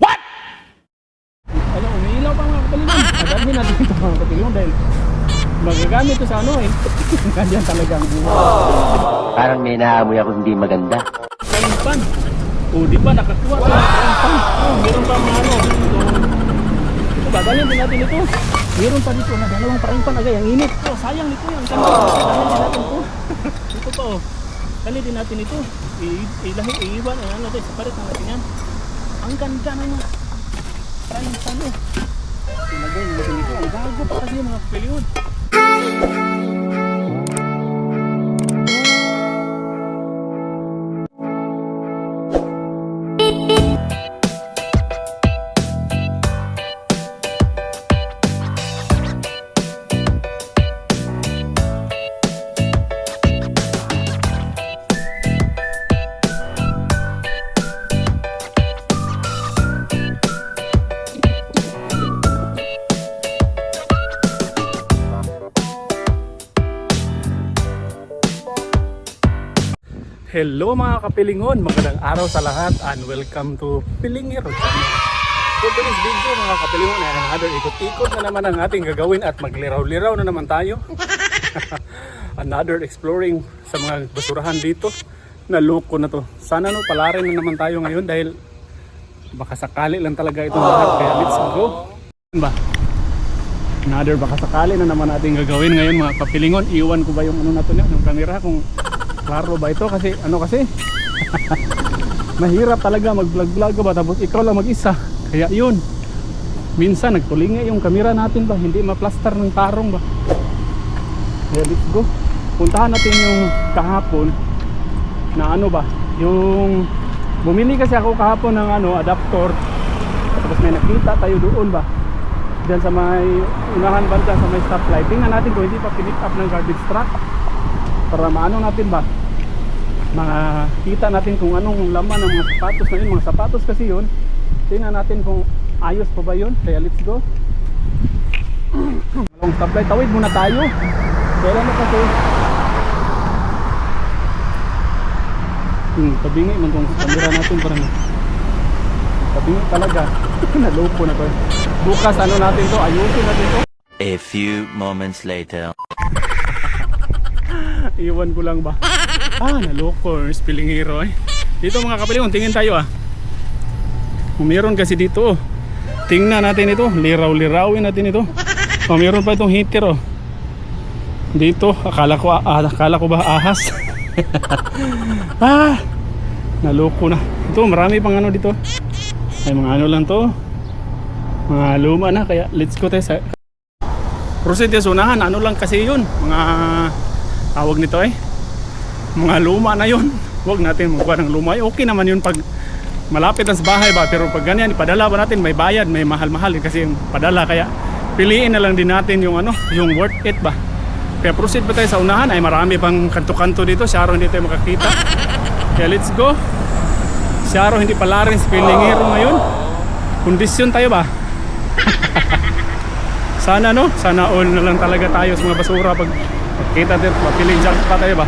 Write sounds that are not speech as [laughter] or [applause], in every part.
What? Ano, umiilaw pa mga kapalinan. Adalhin natin ito mga kapalinan dahil magagamit ito sa ano eh. [laughs] Ganyan talaga ang buhay. Parang may naamoy ako hindi maganda. Frying pan. O, di ba nakakuha ng frying pan? Oh, meron pa mga ano. Ito, ito dadalhin din natin ito. Meron pa dito na dalawang frying pan agay. Ang init. Oh, sayang nito yan. Kaya din natin ito. [laughs] ito pa din natin ito. Ilahi, iiwan. Ano natin, separate na natin yan. Ang ganda ng mga frying pan oh. Tinagay natin ito. Ang gago pa kasi mga kapiliyon. Hello mga kapilingon, magandang araw sa lahat and welcome to Pilingero Channel. So today's video mga kapilingon ay another ikot-ikot na naman ang ating gagawin at magliraw-liraw na naman tayo. [laughs] another exploring sa mga basurahan dito. Naloko na to. Sana no palarin na naman tayo ngayon dahil baka sakali lang talaga itong lahat kaya let's go. Ano Ba? Another baka sakali na naman natin gagawin ngayon mga kapilingon. Iwan ko ba yung ano na to niya, yung camera kung Klaro ba ito? Kasi ano kasi? [laughs] Mahirap talaga mag-vlog-vlog ba tapos ikaw lang mag-isa. Kaya yun. Minsan nagtulingi yung camera natin ba, hindi ma-plaster ng tarong ba. Kaya let's go. Puntahan natin yung kahapon na ano ba, yung bumili kasi ako kahapon ng ano, adapter. Tapos may nakita tayo doon ba. Diyan sa may unahan banda sa may stoplight. Tingnan natin kung hindi pa pinick up ng garbage truck para maano natin ba? Mga kita natin kung anong laman ng mga sapatos na yun. Mga sapatos kasi yun. Tingnan natin kung ayos pa ba yun. Kaya let's go. [clears throat] Malong stoplight tawid muna tayo. Kaya ano kasi? Hmm, tabingi man tong camera natin para na tabingi talaga. [clears throat] Naloko na to. Bukas ano natin to? Ayusin natin to. A few moments later. Iwan ko lang ba? [laughs] Ah, naloko. Spilling hero eh. Dito mga kapilingon, tingin tayo ah. Oh, meron kasi dito oh. Tingnan natin ito. Liraw-lirawin natin ito. Oh, meron pa itong heater oh. Dito, akala ko, ah, akala ko ba ahas? [laughs] ah, naloko na. Ito, marami pang ano dito. Ay, mga ano lang to. Mga luma na, kaya let's go tayo sa... Proceed sa unahan, ano lang kasi yun. Mga tawag nito eh. Mga luma na yun. [laughs] Huwag natin magkuha ng luma. Okay naman yun pag malapit sa bahay ba pero pag ganyan ipadala ba natin? May bayad may mahal-mahal. Kasi yung padala kaya piliin na lang din natin yung ano yung worth it ba. Kaya proceed ba tayo sa unahan? Ay marami pang kanto-kanto dito. Sharo hindi tayo makakita. Kaya let's go. Sharo hindi pala rin spillingero ngayon. Kondisyon tayo ba? [laughs] Sana no? Sana all na lang talaga tayo sa mga basura pag Kita din, mapiling dyan pa tayo ba?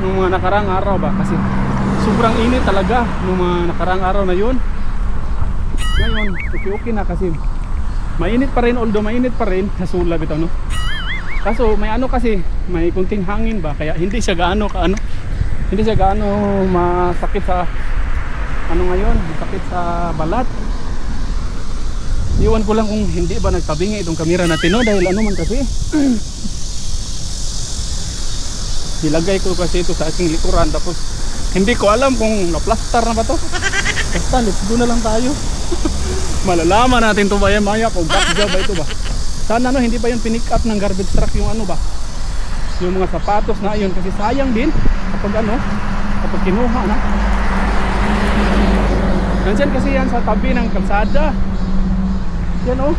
Nung mga nakarang araw ba? Kasi sobrang init talaga nung mga nakarang araw na yun. Ngayon, okay, okay na kasi mainit pa rin, although mainit pa rin, nasulab ito no? Kaso may ano kasi, may kunting hangin ba? Kaya hindi siya gaano ka ano, hindi siya gaano masakit sa ano ngayon, masakit sa balat. Iwan ko lang kung hindi ba nagtabingi itong kamera natin no dahil ano man kasi [clears throat] Nilagay ko kasi ito sa aking likuran tapos hindi ko alam kung na-plaster na ba to. Basta let's go na lang tayo. [laughs] Malalaman natin to maya maya kung back job ba ito ba. Sana no hindi ba yun pinick up ng garbage truck yung ano ba. Yung mga sapatos na yun kasi sayang din kapag ano kapag kinuha na. Nandiyan kasi yan sa tabi ng kalsada. Yan oh.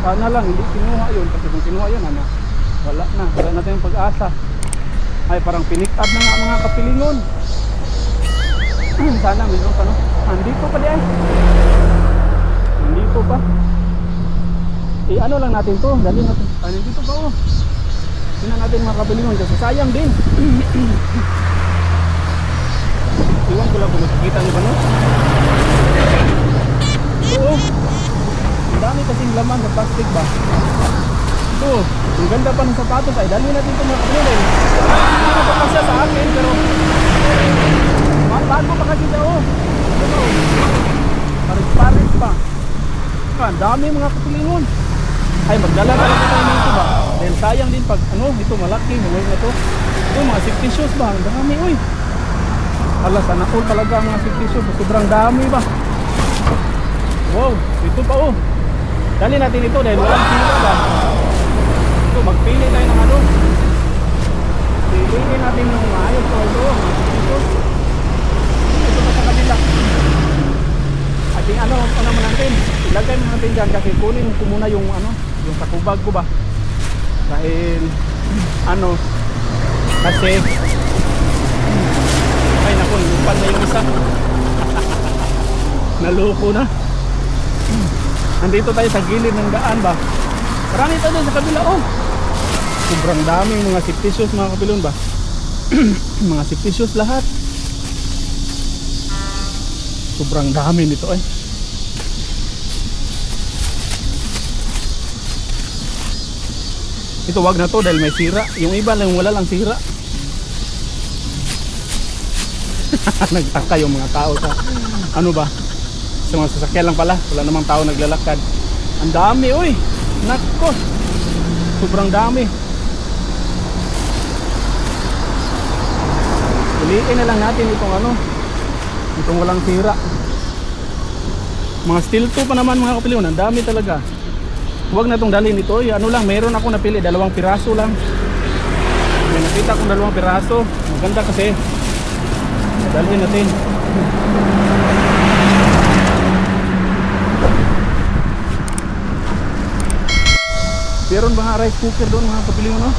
Sana lang hindi kinuha yun kasi kung kinuha yun ano wala na. Wala natin yung pag-asa ay parang pinikad na nga mga kapilingon. [clears throat] Sana meron pa no? Andito pa di ay. Andito pa. Eh ano lang natin to? Dali natin. Ano dito pa oh? Hindi natin mga kapilingon. Kasi sayang din. [clears throat] Iwan ko lang kung makikita nyo ba no? Oo. Ang dami kasing laman sa plastic ba? Ito, ang ganda pa ng sapatos ay dali natin ito mga eh. Hindi sa akin pero ba- bago pa kasi siya oh. Ito, pares-pares pa. Ah, Ang dami mga kapilingon. Ay, magdala na lang tayo nito ba? Dahil sayang din pag ano, ito malaki, huwag na to. Ito, mga safety shoes ba? Ang dami, uy. Alas, sana all talaga ang mga safety shoes. Sobrang dami ba? Wow, ito pa oh. Dali natin ito dahil walang sila ba? Ito, magpili tayo ng ano. Piliin natin yung maayos ko ito, shoes. Ito pa sa kabila. I think ano, ano naman natin, ilagay mo natin dyan kasi kunin ko muna yung ano, yung sakubag ko ba. Dahil, ano, kasi, ay naku, lupal na yung isa. [laughs] Naloko na. Andito tayo sa gilid ng daan ba. Marami tayo sa kabila, oh. Sobrang daming mga safety mga kabilon ba. [clears throat] mga safety lahat. Sobrang dami nito eh. Ito wag na to dahil may sira. Yung iba lang wala lang sira. [laughs] Nagtaka yung mga tao sa ano ba? Sa mga sasakyan lang pala. Wala namang tao naglalakad. Ang dami uy. Nako. Sobrang dami. Piliin na lang natin itong ano. Itong walang sira. Mga steel to pa naman mga kapiliwan. Ang dami talaga. Huwag na itong dalhin ito. Ano lang, meron ako napili. Dalawang piraso lang. May nakita akong dalawang piraso. Maganda kasi. Dalhin natin. Meron ba nga rice cooker doon mga kapiliwan no?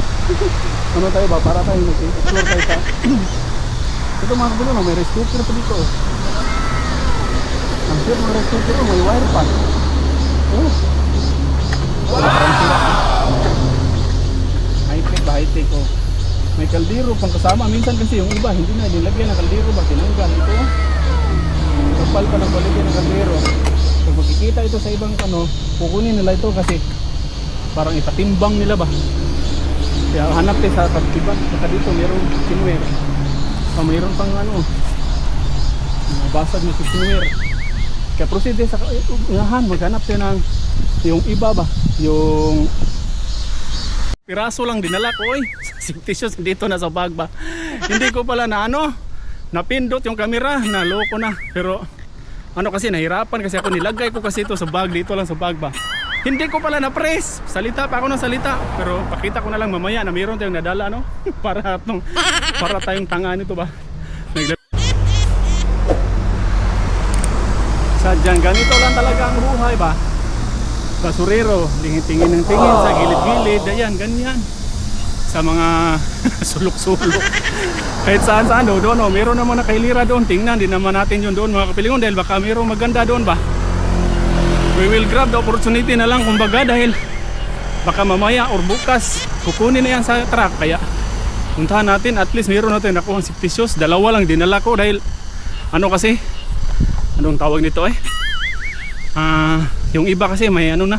[laughs] ano tayo ba? Para tayo mag-explore tayo sa... Ito mga kapiliwan no? May rice cooker pa dito. Ang sure mga rice cooker oh, may wire pa. Oh. Parang sila. High-tech ba? High-tech oh. May kaldero pang kasama. Minsan kasi yung iba hindi na nilagyan ng kaldero ba? Tinanggal ito. oh. Kapal pa ng baligyan ng kaldero. Pag makikita ito sa ibang ano, kukunin nila ito kasi parang ipatimbang nila ba. Kaya hanap tayo sa pagtiban. Saka dito mayroong sinware. Ah, mayroon pang ano, mga basag na sinware. Kaya proceed tayo sa unahan. Maghanap tayo ng yung iba ba? Yung piraso lang dinala ko oy. [laughs] Shoes dito na sa bag ba. Hindi ko pala na ano, napindot yung camera, naloko na. Pero ano kasi nahirapan kasi ako nilagay ko kasi ito sa bag dito lang sa bag ba. Hindi ko pala na-press. Salita pa ako ng salita. Pero pakita ko na lang mamaya na mayroon tayong nadala no. [laughs] para tong para tayong tanga nito ba. Sadyang ganito lang talaga ang buhay ba basurero, tingin ng tingin sa gilid-gilid, ayan, ganyan. Sa mga [laughs] sulok-sulok. Kahit saan saan doon, oh, meron naman nakailira doon. Tingnan, din naman natin yun doon mga kapilingon dahil baka meron maganda doon ba. We will grab the opportunity na lang kumbaga dahil baka mamaya or bukas kukunin na yan sa truck. Kaya puntahan natin, at least meron natin nakuha safety shoes. Dalawa lang dinala ko dahil ano kasi, anong tawag nito eh? Ah, yung iba kasi may ano na,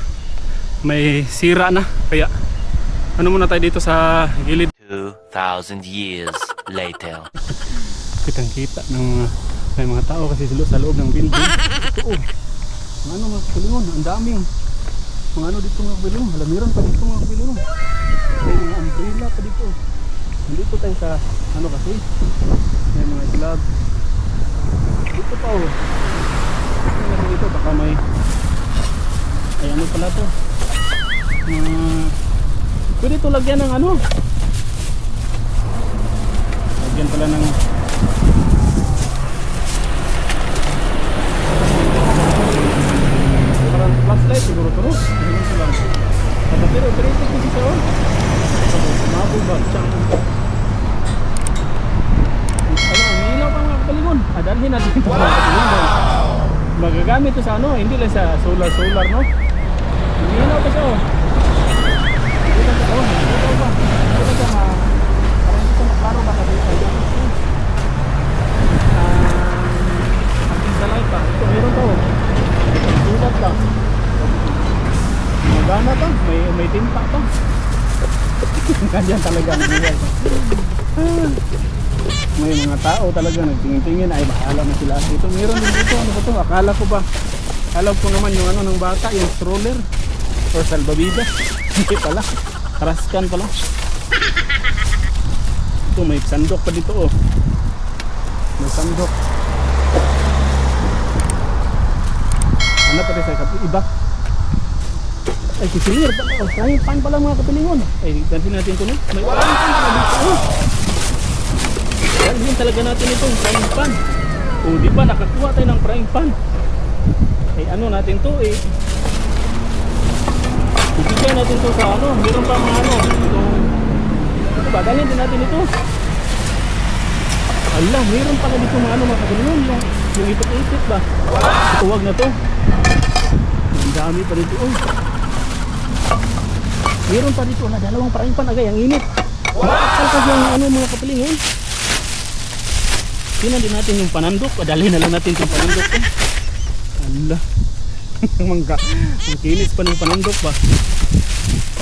may sira na. Kaya ano muna tayo dito sa gilid. 2,000 years later. Kitang kita ng mga may mga tao kasi sa loob ng building. Ito [laughs] oh. Ano mga kapilingon, ang daming mga ano dito mga kapilingon. Malamiran pa dito mga kapilingon. May mga umbrella pa dito. Nandito tayo sa ano kasi, may mga slab. Dito pa oh. Ano natin dito, baka may ay ano pala to. Uh, pwede ito lagyan ng ano. Lagyan pala ng flashlight siguro no? Ganun ko lang. Pero pero operated ko siya oh. Mabul ba? Siyang ano, umiilaw pa mga kapalingon. Ah, dalhin natin ito kapalingon. Magagamit ito sa ano, hindi lang sa solar-solar no? Umiilaw pa siya oh. Hindi lang siya oh, pa. Hindi lang siya ma... Parang hindi siya maklaro ba kasi ay Ah, ang sa pa. Ito meron to. oh. Sulat lang. Gana pa, may, may tinta pa. [laughs] Ganyan talaga may mga tao talaga nagtingin-tingin. Ay bahala na sila. Ito meron din dito. Ano ba to? Akala ko ba? Alam ko naman yung ano ng bata yung stroller. Or salbabida [laughs] hindi pala. Raskan pala. Ito may sandok pa dito oh. May sandok. Ano pa rin sa iba? Ay, kisilir pa. Oh, frying pan pala mga kapilingon. Ay, gansin natin ito no? May frying pan pala dito. Oh. Gansin talaga natin itong frying pan. O, di ba nakakuha tayo ng frying pan? Ay, ano natin to eh. Ibigay natin to sa ano. Meron pa mga ano. Itong, ito ba? Dalhin din natin ito. Ala, meron pala dito mga ano mga kapilingon. Yung, yung ipot-ipot ba? Ito, wag na to. Ang dami pa dito. Oh. Meron pa dito na dalawang frying pan agay ang init. Bakit kasi yung ano mga kapilingon? Tingnan din natin yung panandok. Padali na lang natin yung panandok ko. Ala. [laughs] Mangga. Ang kinis pa ng panandok ba?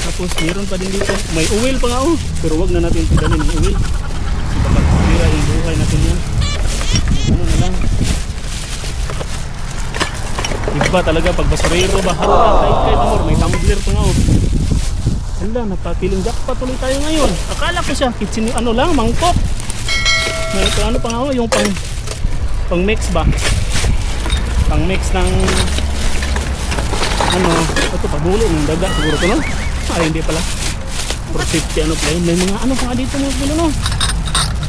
Tapos meron pa din dito. May oil pa nga oh. Pero wag na natin padalhin ng oil. Kasi baka sira yung buhay natin yan. Ano na lang. Iba talaga pag basurero ba? Hala, kahit kahit amor, may tumbler pa nga oh. Hala, napapiling jackpot tuloy tayo ngayon. Akala ko siya, kitchen ano lang, mangkok. May ito, ano pa nga oh, yung pang pang mix ba? Pang mix ng ano, ito pabuli ng daga siguro to no? Ay hindi pala. For safety ano pala yun. May mga ano pa nga dito mga pino no?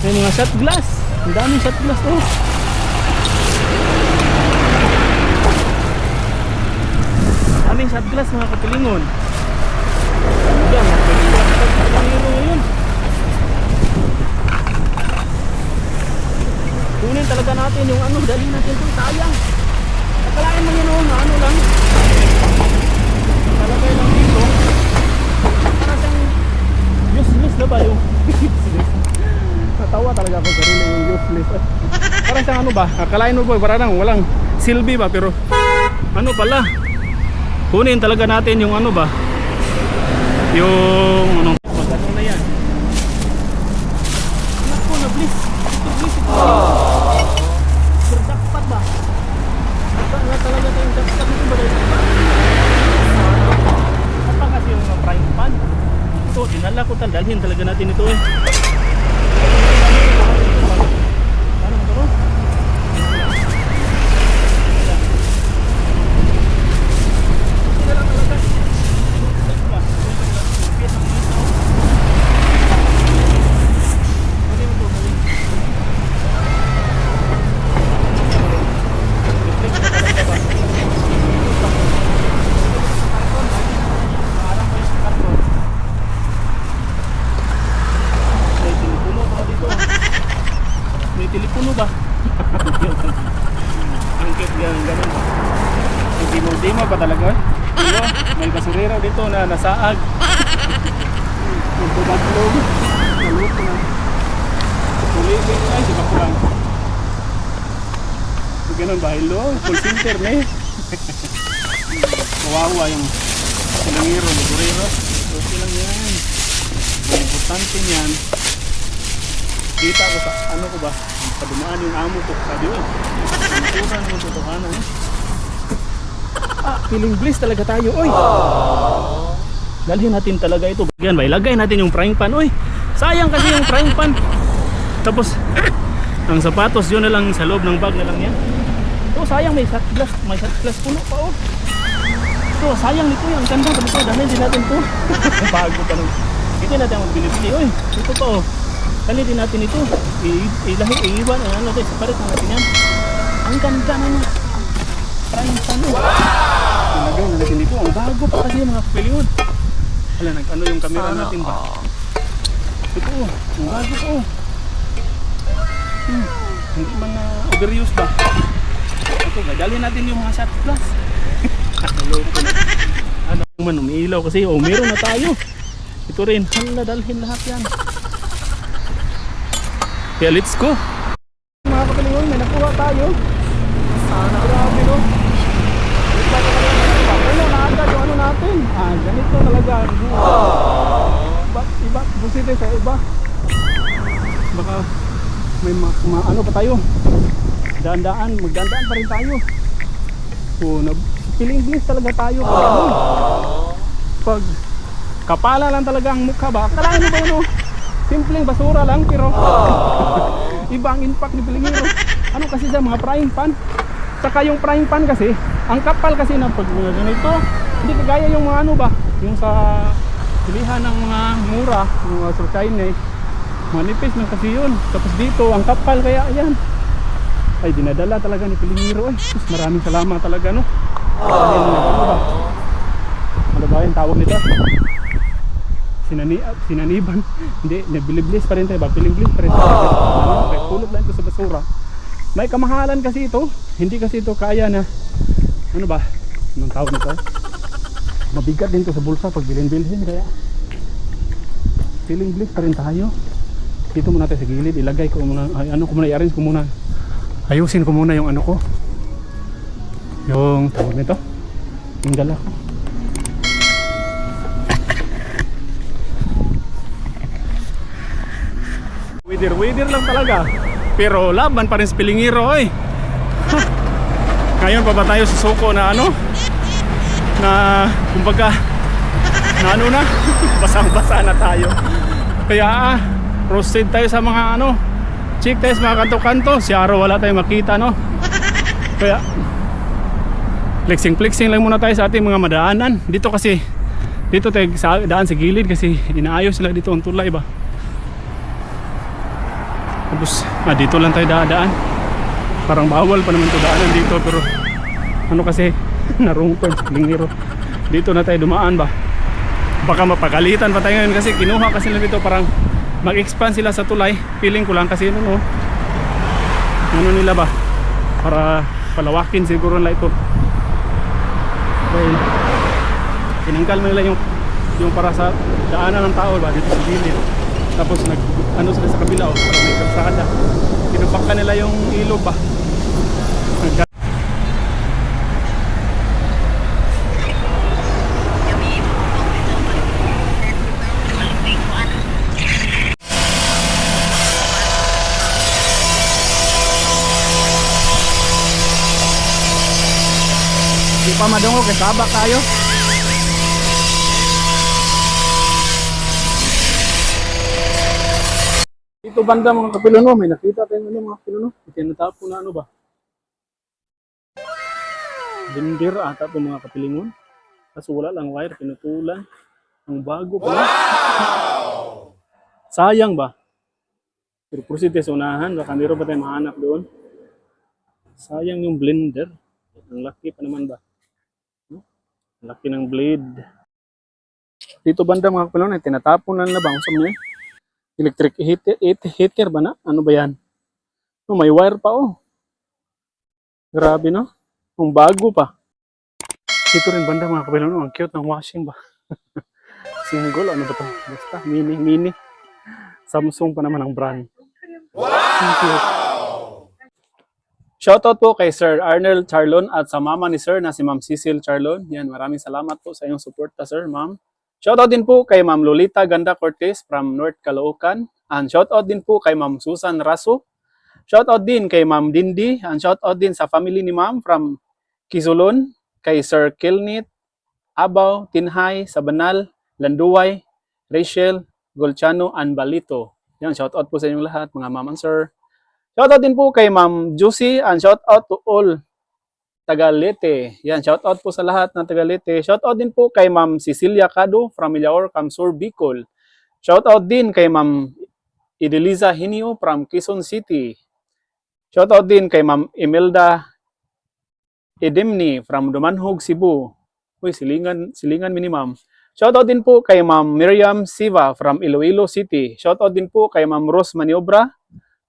May mga shot glass. Ang daming shot glass oh. Daming shot glass mga kapilingon. Yan, mga kapilingon ngayon. Kunin talaga natin yung ano, dali natin ito, sayang. Nakalain mo yun oh, na ano lang. Talagay lang dito. Para siyang useless na ba yung useless? [laughs] Natawa talaga ako sa rin yung useless. Para siyang ano ba, akalain mo boy, parang walang silbi ba, pero ano pala, kunin talaga natin yung ano ba, yung ano, magano na yan. Anak ko, na-bliss. Ito, bliss ito. Pero jackpot ba? Ito nga talaga tayong jackpot nito ba dahil Apa kasi yung mga frying pan? Ito, dinala ko tal, dalhin talaga natin ito eh. Ano mo to? Ito lang talaga. Ito ba? Ito lang. Pwede mo to gawin. May telepono ba dito? May telepono ba? [laughs] Ang cute yan, ganun. Hindi mo, di mo ba talaga? Diba? May basurero dito na nasaag. Magbabaglog. Maluto na. Kulibing ay, si Bakurang. So, ganun ba? Hello? Full center na eh. Kawawa yung silangiro, basurero. Okay lang yan. Ang importante niyan, kita ko sa ano ko ba, padumaan yung amo ko sabi ko, naturan mo totohanan eh. Ah, feeling bliss talaga tayo, oy. Dalhin natin talaga ito. Yan ba, ilagay natin yung frying pan, oy. Sayang kasi yung frying pan. Tapos, ang sapatos, yun na lang sa loob ng bag na lang yan. Oh, sayang may shot glass, may shot glass puno pa, oh. Ito, sayang nito yan. Ang ganda, ko, dalhin din natin to. [laughs] Bago pa nung. Hindi natin ang binibili, oy. Ito pa, oh. Dali din natin ito. Ilahi, iiwan, ano natin, separate na natin yan. Ang ganda na niya. Frying pan, oh. Ilagay na natin dito. Ang bago pa kasi mga kapiliyon. Wala, nag ano yung camera natin ba? Ito, oh. Ang bago po, oh. Hmm. Hindi man na overuse ba? Ito, gadalhin natin yung mga shot glass. Loko [laughs] na. Ano man, umiilaw kasi, oh, meron na tayo. Ito rin, hala, dalhin lahat yan. Kaya let's go. Mga kapalingon, may nakuha tayo. Sana grabe no. Ano na agad yung ano natin? Ah, ganito talaga. Ba't iba, busite sa iba. Baka may ma, ano pa tayo. Daan-daan, magdaan-daan pa rin tayo. O, na, feeling bliss talaga tayo. Pag, kapala lang talaga ang mukha ba? Kalahin mo ba yun, oh? Simpleng basura lang pero [laughs] iba ang impact ni Pilingiro. Ano kasi sa mga frying pan? Saka yung frying pan kasi, ang kapal kasi na pag mga ganito, hindi kagaya yung mga ano ba, yung sa bilihan ng mga mura, yung mga sa China eh. Manipis lang kasi yun. Tapos dito, ang kapal kaya yan. Ay, dinadala talaga ni Pilingiro eh. Sus, maraming salamat talaga no. Dahil ano ba? Ano ba yung tawag nito? Sinani, ah, sinaniban. [laughs] Hindi, nabiliblis pa rin tayo ba? Piliblis pa rin tayo. Ano, kaya kulog lang ito sa basura. May kamahalan kasi ito. Hindi kasi ito kaya na, ano ba? Anong tawag nito? Mabigat din ito sa bulsa pag bilhin-bilhin. Kaya, feeling bliss pa rin tayo. Dito muna tayo sa gilid. Ilagay ko muna, ay, ano ko muna, i-arrange ko muna. Ayusin ko muna yung ano ko. Yung tawag nito. Yung dala ko. Wider, wider lang talaga. Pero laban pa rin sa Pilingiro eh. [laughs] Ngayon pa ba tayo sa suko na ano? Na kumbaga na ano na? [laughs] Basang-basa na tayo. Kaya ah, proceed tayo sa mga ano. Check tayo sa mga kanto-kanto. Si Aro wala tayong makita no. Kaya flexing-flexing lang muna tayo sa ating mga madaanan. Dito kasi dito tayo sa daan sa gilid kasi inaayos sila dito ang tulay ba. Tapos, ah, dito lang tayo dadaan. Parang bawal pa naman ito daanan dito pero ano kasi [laughs] narungkod lingiro. Dito na tayo dumaan ba. Baka mapagalitan pa tayo ngayon kasi kinuha kasi nila dito parang mag-expand sila sa tulay. Feeling ko lang kasi ano no. Ano nila ba? Para palawakin siguro nila ito. Dahil tinanggal nila yung yung para sa daanan ng tao ba dito sa gilid. Tapos nag ano sila sa kabila oh, para may kalsada. Tinumbakan nila yung ilog ba. Nag- Di pa madungo kay sabak tayo. Dito banda mga kapiluno, may nakita tayong ano mga kapiluno. Itinatapo na ano ba? Bindir ata po mga kapilingon. Kaso wala lang wire, pinutulan. Ang bago pa. Wow! Sayang ba? Pero tayo sa unahan, baka meron pa tayong mahanap doon. Sayang yung blender. Ang laki pa naman ba? No? Ang laki ng blade. Dito banda mga kapiluno, tinatapon na nila ba? Ang niya? Electric heater, heat- heater ba na? Ano ba yan? Oh, may wire pa oh. Grabe no? Ang bago pa. Dito rin banda mga kapilan, ang cute ng washing ba? [laughs] Single, ano ba to? Basta, mini, mini. Samsung pa naman ang brand. Wow! Shoutout po kay Sir Arnel Charlon at sa mama ni Sir na si Ma'am Cecil Charlon. Yan, maraming salamat po sa inyong suporta, Sir, Ma'am. Shoutout din po kay Ma'am Lolita Ganda Cortez from North Caloocan. And shoutout din po kay Ma'am Susan Raso. Shoutout din kay Ma'am Dindi. And shoutout din sa family ni Ma'am from Kisulon, kay Sir Kilnit, Abaw, Tinhay, Sabanal, Landuway, Rachel, Golchano, and Balito. Yan, shoutout po sa inyong lahat, mga ma'am and sir. Shoutout din po kay Ma'am Juicy and shoutout to all Tagalete. Yan, shout out po sa lahat ng Tagalete. Shout out din po kay Ma'am Cecilia Cado from Milaor, Camsur, Bicol. Shout out din kay Ma'am Ideliza Hinio from Quezon City. Shout out din kay Ma'am Imelda Edemni from Dumanhog, Cebu. Uy, silingan, silingan mini ma'am. Shout out din po kay Ma'am Miriam Siva from Iloilo City. Shout out din po kay Ma'am Rose Maniobra.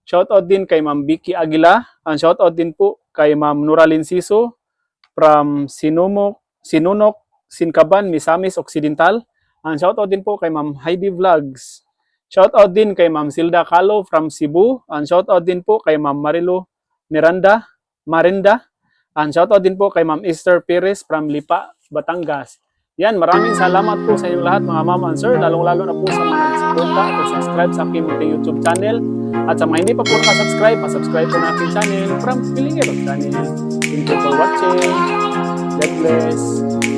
Shout out din kay Ma'am Vicky Aguila. And shout out din po kay Ma'am Nuralin Siso from Sinumok, Sinunok, Sinkaban, Misamis Occidental. And shout out din po kay Ma'am Heidi Vlogs. Shout out din kay Ma'am Silda Calo from Cebu. And shout out din po kay Ma'am Marilo Miranda, Marinda. And shout out din po kay Ma'am Esther Perez from Lipa, Batangas. Yan, maraming salamat po sa inyong lahat mga mama and sir, lalong-lalo na po sa mga nagsuporta at subscribe sa aking munting YouTube channel. At sa mga hindi pa po nakasubscribe, pasubscribe po na aking channel from Pilingero channel. Thank you for watching. God bless.